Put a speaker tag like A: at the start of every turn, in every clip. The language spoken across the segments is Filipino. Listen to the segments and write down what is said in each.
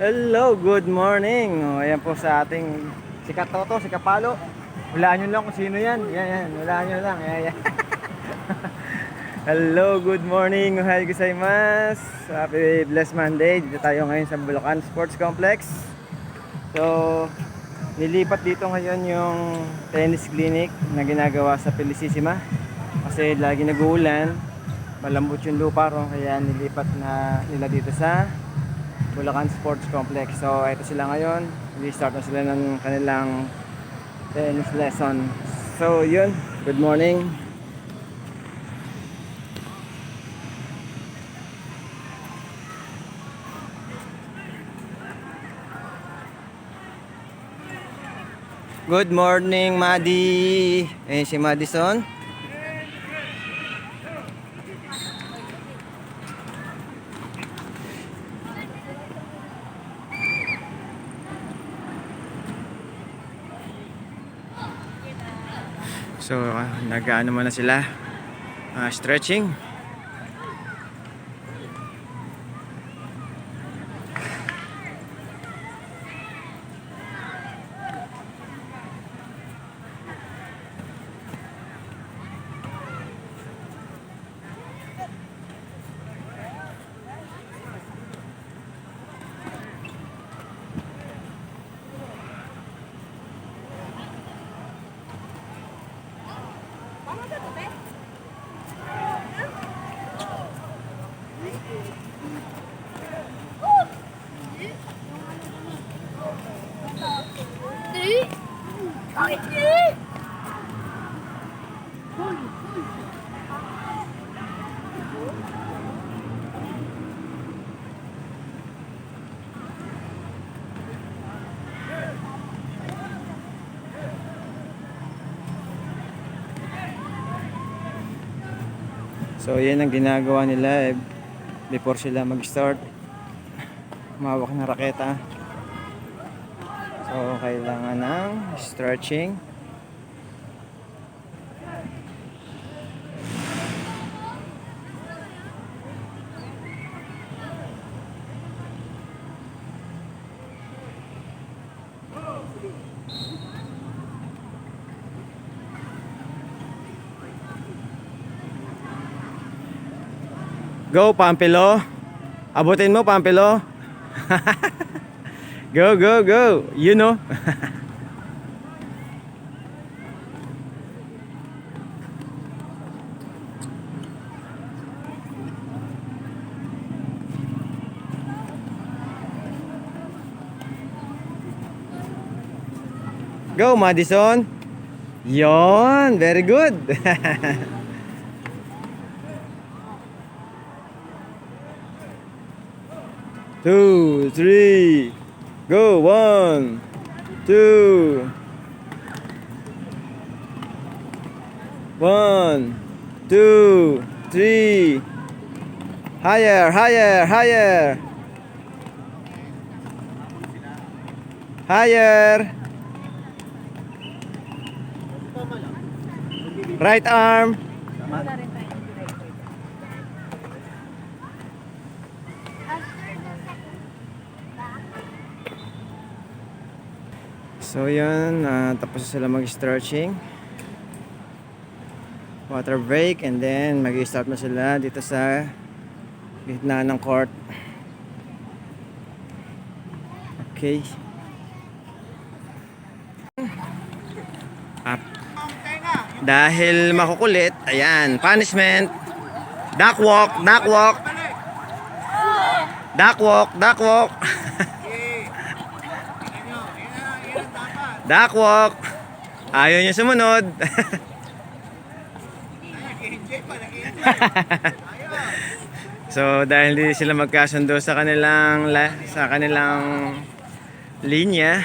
A: Hello, good morning. O, ayan po sa ating si Katoto, si Kapalo. Hulaan nyo lang kung sino yan. Yan, yan. Hulaan nyo lang. Yan, yan. Hello, good morning. Ohay gozaimasu. Happy blessed Monday. Dito tayo ngayon sa Bulacan Sports Complex. So, nilipat dito ngayon yung tennis clinic na ginagawa sa Felicissima. Kasi lagi nag-uulan. Malambot yung lupa ron. Kaya nilipat na nila dito sa Bulacan Sports Complex. So, ito sila ngayon. Restart na sila ng kanilang tennis lesson. So, yun. Good morning. Good morning, Madi. Ayan si Madison. So, uh, nag-ano muna sila. Ah, stretching. So, yan ang ginagawa nila eh, before sila mag-start. Mawak na raketa. So, kailangan ng stretching. Go, Pampilo. Abutin mo, Pampilo. go, go, go. You know. Go, Madison. Yon, very good. two, three, go, one, two, one, two, three, higher, higher, higher, higher, right arm, So yan, ah, tapos sila mag-stretching. Water break and then mag-start na sila dito sa gitna ng court. Okay. Up. Dahil makukulit, ayan, punishment. Duck walk, duck walk. Duck walk, duck walk. Duck walk. Ayaw niya sumunod. so dahil hindi sila magkasundo sa kanilang la, sa kanilang linya,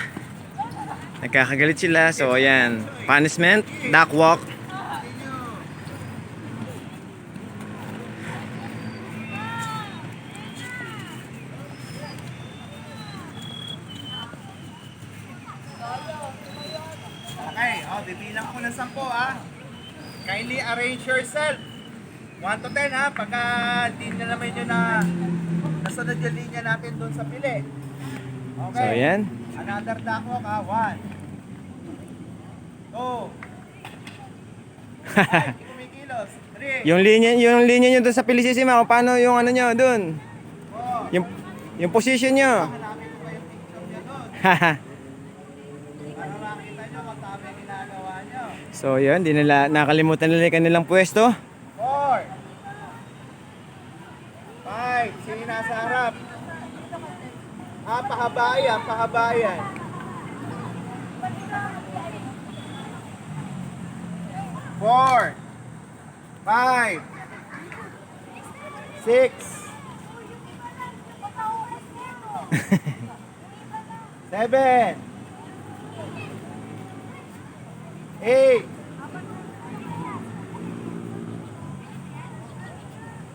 A: nagkakagalit sila. So ayan, punishment, duck walk.
B: Okay, oh, bibilang ko ng 10 ah. Kindly arrange yourself. 1 to 10 ha, pagka di na naman nyo na nasunod yung linya natin doon sa pili. Okay.
A: So, yan.
B: Another duck walk ha. One. Two. Five. Hindi kumikilos. Three.
A: Yung linya, yung linya nyo doon sa Felicissima, kung paano yung ano nyo doon? Yung, yung position nyo. Haha.
B: Makita nyo kung tama yung ginagawa nyo.
A: so, yun. Di nila, nakalimutan nila yung kanilang pwesto.
B: Four. Five. Sino nasa harap? Ah, pahabayan, pahabayan. Four. Five. Six. Seven. Eight.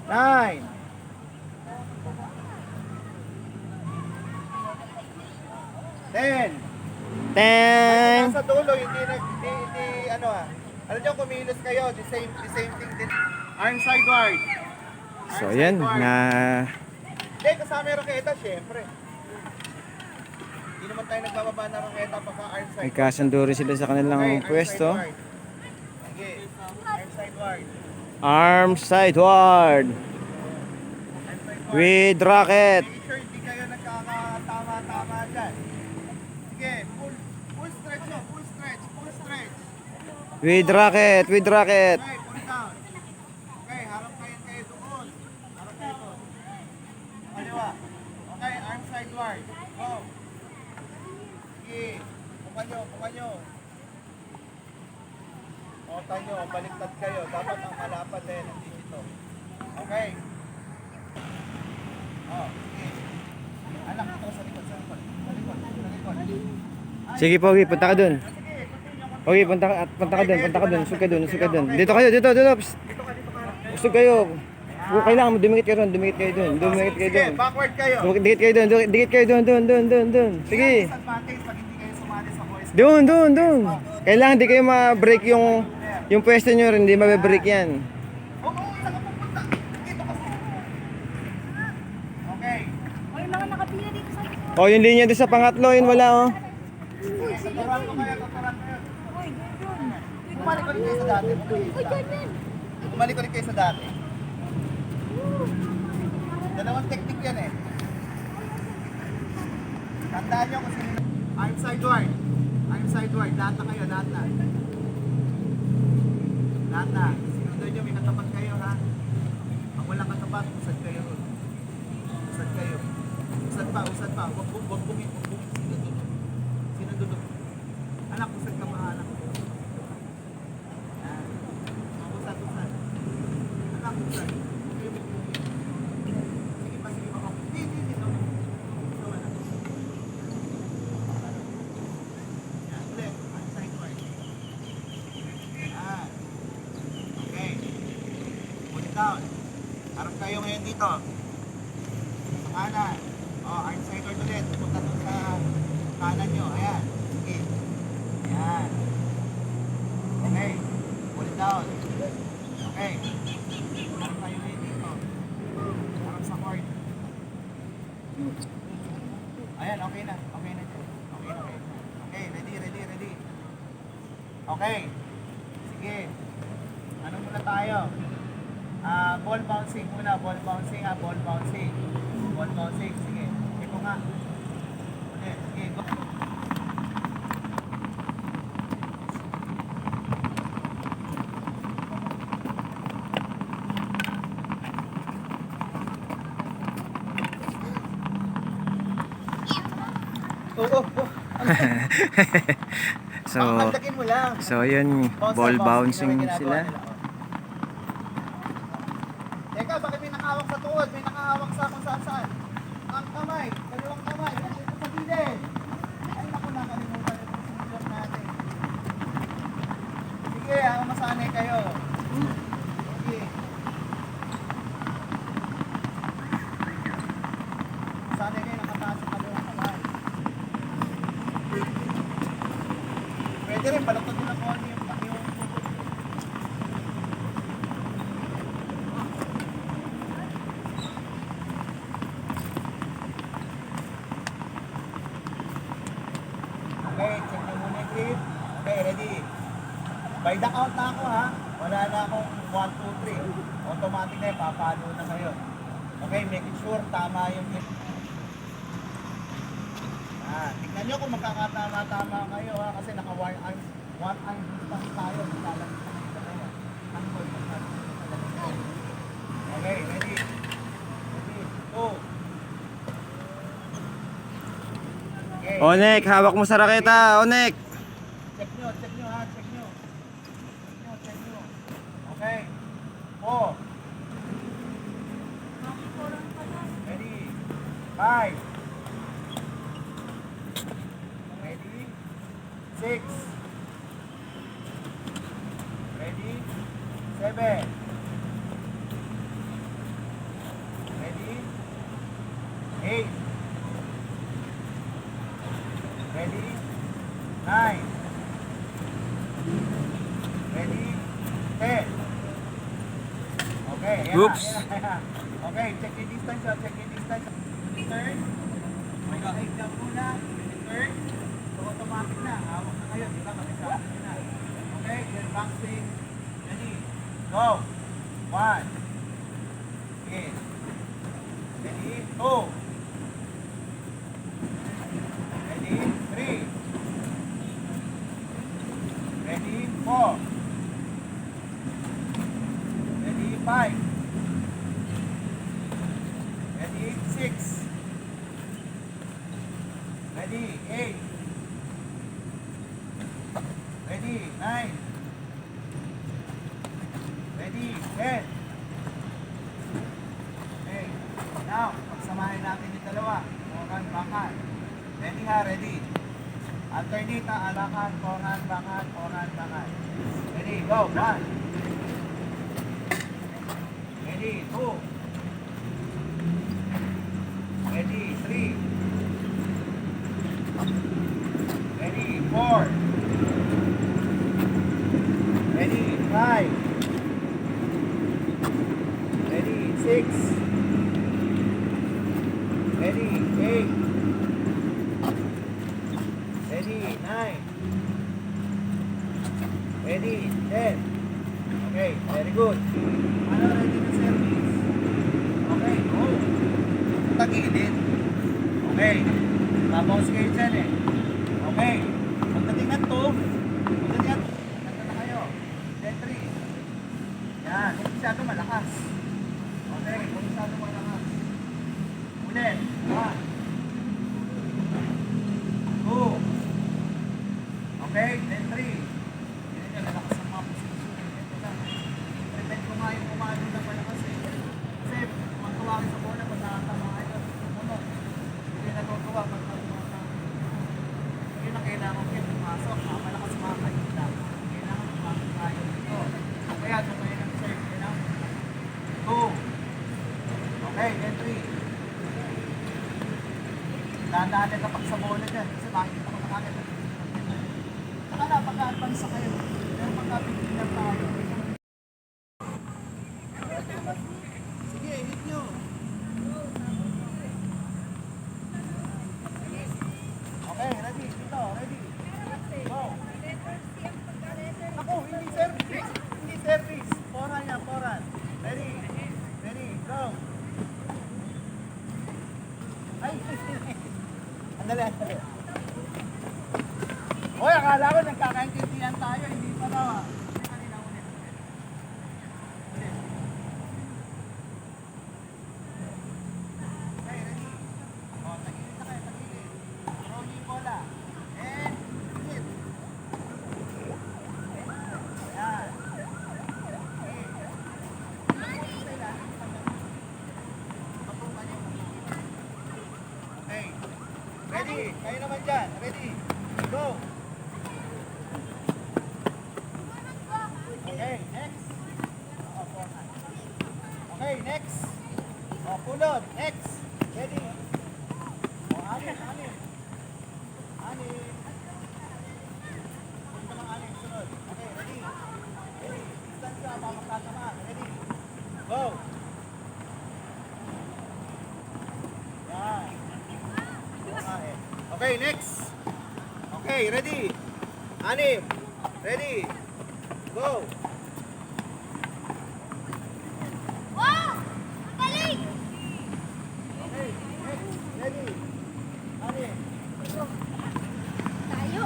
B: Nine. Ten.
A: Ten.
B: Nasa dulo, hindi, hindi, hindi, ano ah. Alam nyo, kumilos kayo, the same, the same thing din. Arm sideward.
A: So, yan. Na,
B: Hindi, kasama yung raketa, syempre. Naman tayo nagbababa ng raketa pagka arm
A: may
B: sideward.
A: kasundo rin sila sa kanilang
B: arm
A: pwesto.
B: Sige, arm sideward.
A: Arm sideward. With rocket.
B: Make sure hindi kayo nagkakatama-tama dyan. Sige, full, full stretch nyo, full stretch, full stretch.
A: With rocket. With rocket.
B: Okay, pull down. Okay, harap kayo kayo doon. Harap kayo doon. Kaliwa. Okay, arm sideward. Go. Sige. Puka nyo, puka nyo. Ota nyo, baliktad kayo. Dapat ang malapad eh, nandito. Okay. Oh, sige. Anak, ito sa likod, sa likod. Sa likod, sa likod.
A: Sige, Pogi. Punta ka dun.
B: Sige.
A: Pogi, punta ka, punta ka dun. Punta ka dun. Usog ka dun. Ka dun. Dito kayo. Dito. Dito. Psst. Usog kayo. Kung kailangan mo, dumikit kayo doon. Dumikit kayo doon. Dumikit kayo
B: Sige,
A: doon.
B: backward kayo.
A: Dikit kayo doon. Dikit kayo doon. Doon. Doon. Doon. Doon. Sige.
B: Disadvantage pag hindi kayo sumali sa boys.
A: Doon. Doon. Doon. Kailangan di kayo ma-break yung yung pwesto nyo rin. Hindi mabe-break yan.
B: Oo, oh,
A: yung linya doon sa pangatlo. Yun wala, oh.
B: Bumalik ulit kayo sa dati. Bumalik ulit kayo sa dati. Dalawang technique yan eh. Tandaan nyo kung sino. Arm sideward. Arm sideward. Lahat na kayo, lahat na. Lahat na. Sinundan nyo, may katapat kayo ha. Pag walang katapat, usad kayo. Usad kayo. Usad pa, usad pa. Wag wag wag bumi, wag bumi. Sino dulo? Sino dulo? Anak, usad ka pa, anak. Yan. Oh, Usad, usad. Anak, usad. Kayo wag bumi. Sige pa, sige pa. Oh, Di, di, di. No. No, anak. Yan, ulit. Arm sideward. Yan. Okay. Pull it down. Harap kayo ngayon dito. Sa kanan. O, oh, arm sideward ulit. Punta doon sa kanan nyo. Ayan. Sige. Ayan. Okay. Pull it down. Okay. Harap kayo ngayon dito. Harap sa court. Ayan, okay na. Okay na. Okay na. Okay, okay ready, ready, ready. Okay. Sige. Ano muna tayo? Ah, ball bouncing muna, ball bouncing ah, ball bouncing. Ball bouncing, sige. Ito nga. Ulit, sige, go. Oo, oh, oh.
A: So,
B: mo lang.
A: so yun,
B: Bounce
A: ball bouncing sila.
B: Teka, bakit may nakahawak sa tuhod? May nakahawak sa kung saan saan. Ang kamay, kaliwang kamay, nandito sa gilid. Ay, naku, nakalimutan yung procedure natin. Sige, ang masanay kayo. Okay, check na muna yung clip. Okay, ready. By the count na ako ha. Wala na akong 1, 2, 3. Automatic na yun, papalo na kayo. Okay, make sure tama yung clip. Ah, tignan nyo kung magkakatama-tama kayo ha. Kasi naka one arm, one arm distance tayo. Lalagay na kayo. Okay, ready?
A: Onek, hawak mo sa raketa, Onek.
B: Check nyo, check nyo ha, check nyo. Check nyo, check nyo. Okay. Four. Ready. Five. Ready. Six. Ready. Seven. Ready. Eight. Ready. Nine. Ready? Ten. Okay, ayan
A: Oops.
B: Okay, check your distance, oh, check your distance. Turn. Okay, jump muna. Turn. So, automatic na. Hawak na kayo, di ba? Kabisado nyo na. Okay, then back swing. Ready? Go. One. Okay. Ready? Two. Ready? Three. Ready? Four. Ready? Five. Ready? Six. Ready? Eight. Ready? Nine. Ready? Ten. Okay. Now, pagsamahin natin yung dalawa. Forehand, backhand. Ha? Alakad, forehand, backhand, forehand, backhand. Ready? Go! One. Ready? Two. Ready? Three. Ready? Four. Ready? Five. Ready? Six. Ready? Eight. Ready? Nine. Ready? Ten. Okay, very good. Ano ready na service? Okay, go. Tagilid. Okay. Tapos kayo dyan eh. Okay. Pagdating ng 2, pagdating ng Ganda na kayo. Then 3. Yan. Huwag masyado malakas. Okay. Huwag masyado malakas. Ulit. 1. 2. Okay. Then 3. Yan yung lalakas ang mga posisyon. Ito lang. Prevent ko nga yung umano na malakas eh. Kasi matuwa rin sa bola pag nakatama kayo. Ano? Hindi natutuwa pag natutuwa yun ang kailangan ko yung pumasok. Ah, malakas mga kanila. Kailangan pumasok tayo dito. Kaya tumay ng sir. Kailangan. Two. Okay, then three. Dahan-dahan ka pag sa bola dyan. Kasi makikita ko na kagad. Saka na, pagka-advance kayo. Pero pagka-beginner tayo. Sige, hit nyo. Okay, ready. Dito, ready. Go. Ako, hindi service. Hindi service. Foran yan, foran. Ready. Ready, go. Ay, andali, andali. Hoy, akala ko nagkakaintindihan tayo. Hindi pa daw ah. Kanina ulit. Ulit. Okay, ready. O, tagilid na kayo, tagilid. Throw niyo yung bola. And, hit. Yan. Okay. Ready? Kayo naman dyan. Ready? Go! Okay, next. Oh, forehand. Okay, next. Oh, pulot. Next. Ready? Oh, anin, anin. Anin. Punta lang anin, sunod. Okay, ready? Ready? Distance ka, baka magkatamaan. Ready? Go! Yan. Ah, eh. Okay, next. Okay, ready? Anim. Ready? Go!
C: Wow! Ang galing!
B: Okay, next. Ready? Ani?
C: Tayo.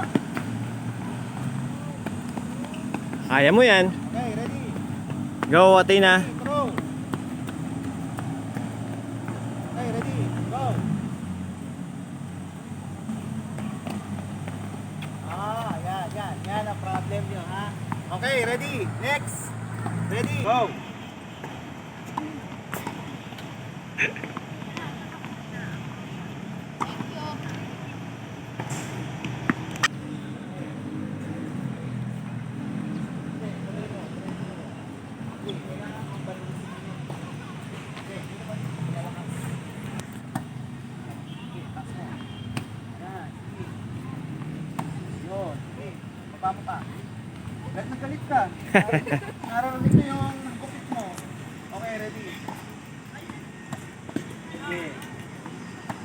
A: Kaya mo yan.
B: Okay, ready?
A: Go, Athena.
B: Throw! Okay, ready? Go! Ah, yan, yan. Yan ang problem nyo, ha? Okay, ready? Next! Ready? Go! Yan, sige. Yun. Okay, baba mo pa. Kahit nagalit ka. Nararinig mo yung gupit mo. Okay, ready? Okay.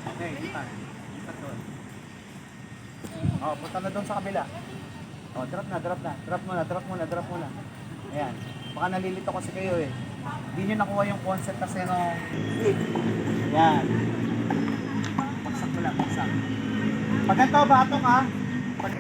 B: Okay, lipat. Lipat doon. Oh, punta na doon sa kabila. Oh, drop na, drop na. Drop muna, drop muna, drop muna. Ayan. Baka nalilito kasi kayo eh. Hindi nyo nakuha yung concept kasi nung... Yan. Paksak mo lang, paksak. Pag ganito, bato ka. Pag...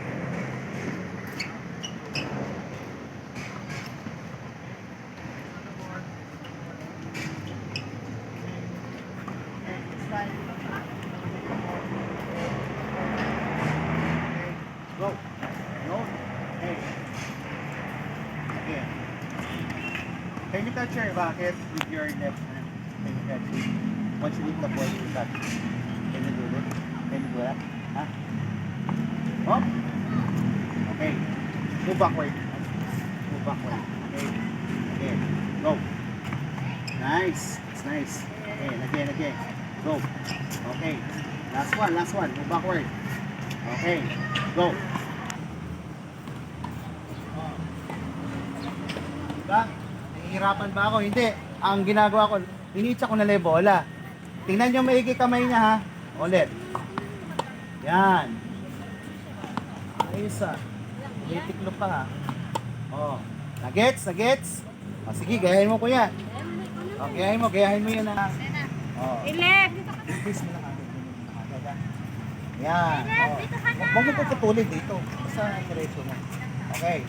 B: Go. No. Hey. Again. Can you touch your bucket with your left hand? Can you touch it? Once you leave the ball, you touch. Can you do that? Can you do that? Huh? Up. Okay. Move backward. Move backward. Okay. Again. Go. Nice. It's nice. Again, again, again. Go. Okay. Last one, last one. Move backward. Okay. Go. Diba? Nahihirapan ba ako? Hindi. Ang ginagawa ko, initsa ko na lang yung bola. Tingnan nyo maigi kamay niya ha. Ulit. Yan. Ayos ah. Tiklop pa ha. Oh. Nagets? Nagets? Oh, sige, gayahin mo kuya. Oh, gayahin mo, gayahin mo yun ha. Oh.
C: Ka.
B: Please mo lang? Yan. Oh. Huwag mo puputulin dito. Basta diretso mo. Okay.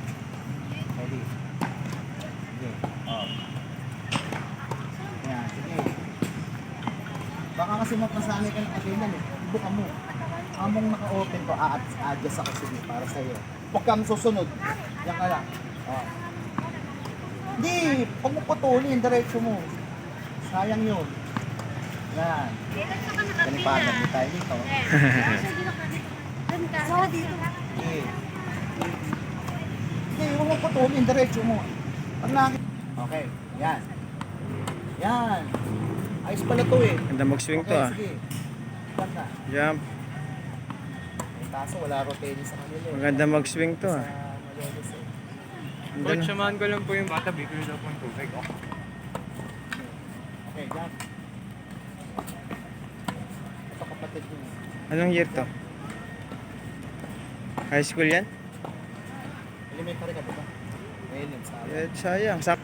B: Oh. Yan. Sige. Baka kasi mapasanay ka ng katilan eh. Buka mo. Among naka-open to, a-adjust ako sige para sa'yo. Huwag kang susunod. Yan ka lang. Oh. Hindi. Huwag mo putulin. Diretso mo. Sayang yun. Yan. Kalipagan mo tayo dito.
C: So, dito.
B: Sige. Hindi, huwag mo putulin, diretso mo. Pag nakik... Okay, yan. Yan. Ayos pala to eh.
A: Ganda mag-swing to
B: Okay,
A: ah.
B: sige. Ganda.
A: Jump.
B: Eh, kaso wala rotating sa kanila eh.
A: Maganda mag-swing to ah. Ganda
D: Coach,
A: na.
D: samahan ko lang po yung bata, bigyan daw po ng tubig. Oh.
B: Okay, yan. Ito kapatid mo.
A: Anong year to? High school yan?
B: Elementary ka diba? Ngayon yun sa
A: Eh, sayang. Sak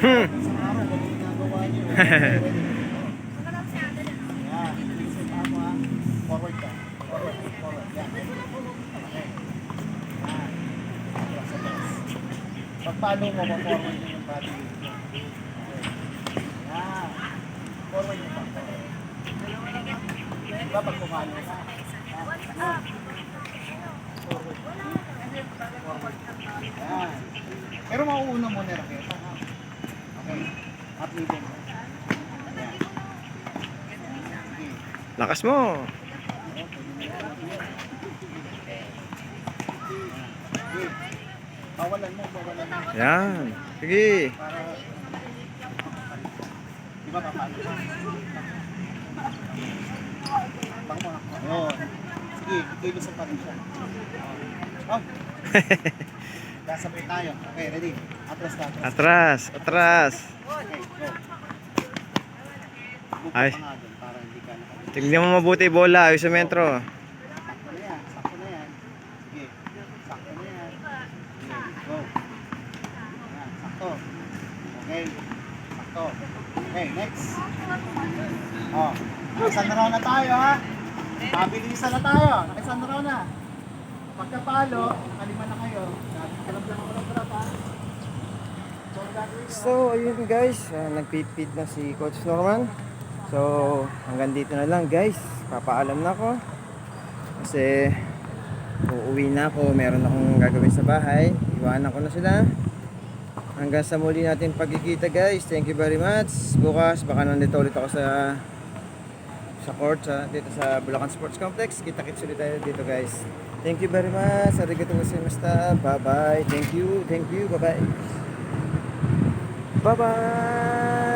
A: Hmm.
B: Forward ka. Forward. Forward. Yan. Okay. Yan. Sa taas. Pagpalo mo, ma-forward mo yung body. Okay. Yan. Forward mo pa. Diba pag pumalo ka? Pero mauuna mo na raketa. Okay. Up. Sige.
A: Lakas mo.
B: Sige. Bawalan mo, bawalan mo.
A: Yan. Sige.
B: Para... Di ba papalo ka? Bang mga. Ayun. Sige, kilusan pa rin siya. Oh. Kasabay tayo. Okay, ready? Atras ka, atras.
A: Atras.
B: Okay,
A: Ay. Tignan mo mabuti bola, ayos sa metro.
B: Sakto na yan, sakto na yan. Sige, sakto na yan. Sige, go. Yan, sakto. Okay, sakto. Okay, next. Oh, isang round na tayo ha. Pabilisan na tayo. Isang round na. Pagkapalo, kalima na kayo. Kalab lang ako ng drop ha.
A: So, ayun guys, uh, nagpipid na si Coach Norman. So, hanggang dito na lang guys. Papaalam na ako. Kasi, uuwi na ako. Meron akong gagawin sa bahay. Iwanan ko na sila. Hanggang sa muli natin pagkikita guys. Thank you very much. Bukas, baka nandito ulit ako sa sa court sa, dito sa Bulacan Sports Complex. Kita-kits ulit tayo dito guys. Thank you very much. Arigatou gozaimashita. Bye-bye. Thank you. Thank you. Bye-bye. Bye-bye.